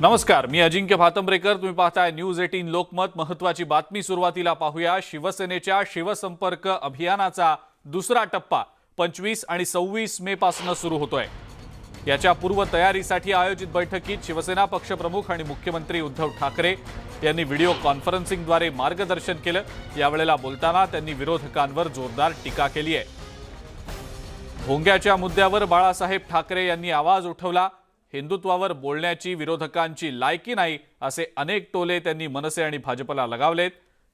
नमस्कार मी अजिंक्य भातंब्रेकर. तुम्ही पाहताय न्यूज एटीन लोकमत. महत्वाची बातमी सुरुवातीला पाहूया. शिवसेनेच्या शिवसंपर्क अभियानाचा दुसरा टप्पा पंचवीस आणि सव्वीस मे पासून सुरू होतोय. याच्या पूर्वतयारीसाठी आयोजित बैठकीत शिवसेना पक्षप्रमुख आणि मुख्यमंत्री उद्धव ठाकरे यांनी व्हिडिओ कॉन्फरन्सिंगद्वारे मार्गदर्शन केलं. यावेळेला बोलताना त्यांनी विरोधकांवर जोरदार टीका केली आहे भोंग्याच्या मुद्द्यावर बाळासाहेब ठाकरे यांनी आवाज उठवला. हिंदुत्वावर बोलण्याची विरोधकांची लायकी नाही असे अनेक टोले त्यांनी मनसे आणि भाजपला लगावलेत.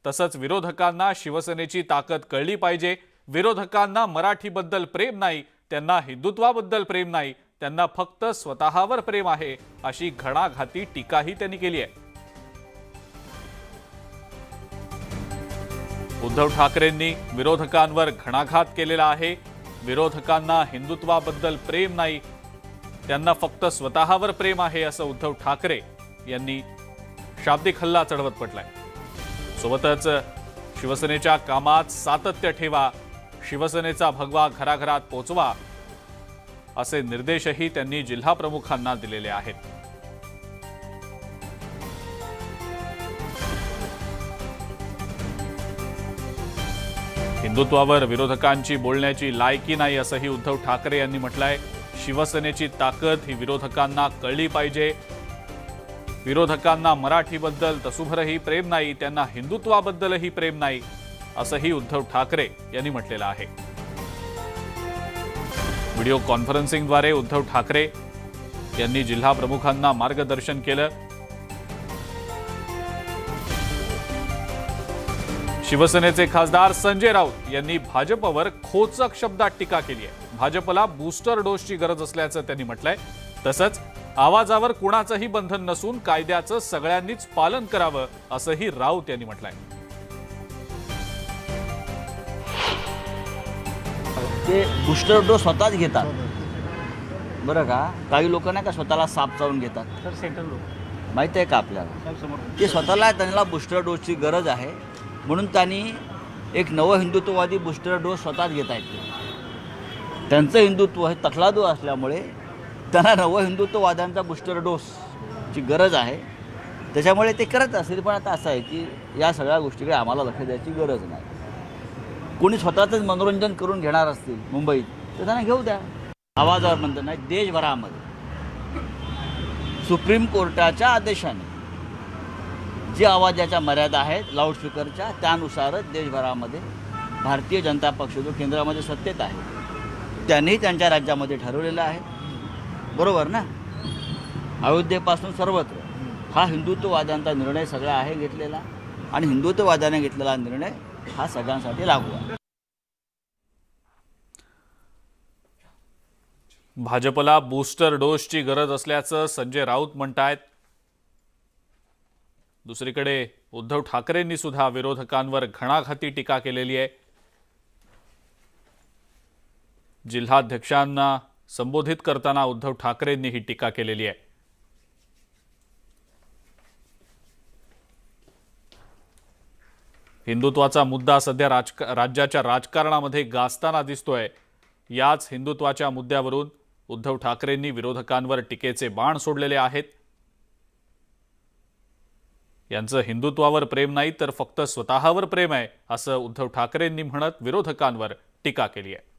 तसंच विरोधकांना शिवसेनेची ताकद कळली पाहिजे. विरोधकांना मराठीबद्दल प्रेम नाही. त्यांना हिंदुत्वाबद्दल प्रेम नाही. त्यांना फक्त स्वतःवर प्रेम आहे अशी घणाघाती टीकाही त्यांनी केली आहे. उद्धव ठाकरेंनी विरोधकांवर घणाघात केलेला आहे. विरोधकांना हिंदुत्वाबद्दल प्रेम नाही त्यांना फक्त स्वतःवर प्रेम आहे असं उद्धव ठाकरे यांनी शाब्दिक हल्ला चढवत पटलाय. सोबतच शिवसेनेच्या कामात सातत्य ठेवा शिवसेनेचा भगवा घराघरात पोचवा असे निर्देशही त्यांनी जिल्हा प्रमुखांना दिलेले आहेत. हिंदुत्वावर विरोधकांची बोलण्याची लायकी नाही असंही उद्धव ठाकरे यांनी म्हटलंय. शिवसेनेची ताकद ही विरोधकांना कळली पाहिजे. विरोधकांना मराठीबद्दल तसुभरही प्रेम नाही त्यांना हिंदुत्वाबद्दलही प्रेम नाही असंही उद्धव ठाकरे यांनी म्हटलेलं आहे. व्हिडिओ कॉन्फरन्सिंगद्वारे उद्धव ठाकरे यांनी जिल्हा प्रमुखांना मार्गदर्शन केलं. शिवसेनेचे खासदार संजय राऊत यांनी भाजपवर खोचक शब्दात टीका केली आहे. भाजपला बूस्टर डोसची गरज असल्याचं त्यांनी म्हटलंय. तसंच आवाजावर कुणाचंही बंधन नसून कायद्याचं सगळ्यांनीच पालन करावं असंही राऊत यांनी म्हटलंय. ते बूस्टर डोस स्वतःच घेतात. बरं का? काही लोक नाही का स्वतःला साप चावून घेतात? सर सेंट्रल लोक. माहीत आहे का आपल्याला? ते स्वतःला त्यांना बूस्टर डोसची गरज आहे. म्हणून त्यांनी एक नव हिंदुत्ववादी बूस्टर डोस स्वतःच घेत आहेत. त्यांचं हिंदुत्व हे तखलादू असल्यामुळे त्यांना नव हिंदुत्ववाद्यांचा बूस्टर डोसची गरज आहे. त्याच्यामुळे ते करत असतील पण आता असं आहे की या सगळ्या गोष्टीकडे आम्हाला लक्ष द्यायची गरज नाही. कोणी स्वतःचंच मनोरंजन करून घेणार असतील मुंबईत तर त्यांना घेऊ द्या. आवाजावर म्हणतो नाही देशभरामध्ये. सुप्रीम कोर्टाच्या आदेशाने जी आवाजाच्या मर्यादा आहेत लाऊडस्पीकरच्या त्यानुसारच देशभरामध्ये भारतीय जनता पक्ष जो केंद्रामध्ये सत्तेत आहे त्यांनी त्यांच्या राज्यामध्ये ठरवलेलं आहे. बरोबर ना? अयोध्येपासून सर्वत्र हा हिंदुत्ववाद्यांचा निर्णय सगळा आहे घेतलेला आणि हिंदुत्ववाद्याने घेतलेला निर्णय हा सगळ्यांसाठी लागू आहे. भाजपला बूस्टर डोसची गरज असल्याचं संजय राऊत म्हणत आहेत दुसरीकडे उद्धव ठाकरेंनी सुद्धा विरोधकांवर घणाघाती टीका केलेली आहे. जिल्हाध्यक्षांना संबोधित करताना उद्धव ठाकरेंनी ही टीका केलेली आहे. हिंदुत्वाचा मुद्दा सध्या राजक राज्याच्या राजकारणामध्ये गाजताना दिसतोय. याच हिंदुत्वाच्या मुद्द्यावरून उद्धव ठाकरेंनी विरोधकांवर टीकेचे बाण सोडलेले आहेत. यांचं हिंदुत्वावर प्रेम नाही तर फक्त स्वतःवर प्रेम आहे असं उद्धव ठाकरेंनी म्हणत विरोधकांवर टीका केली आहे.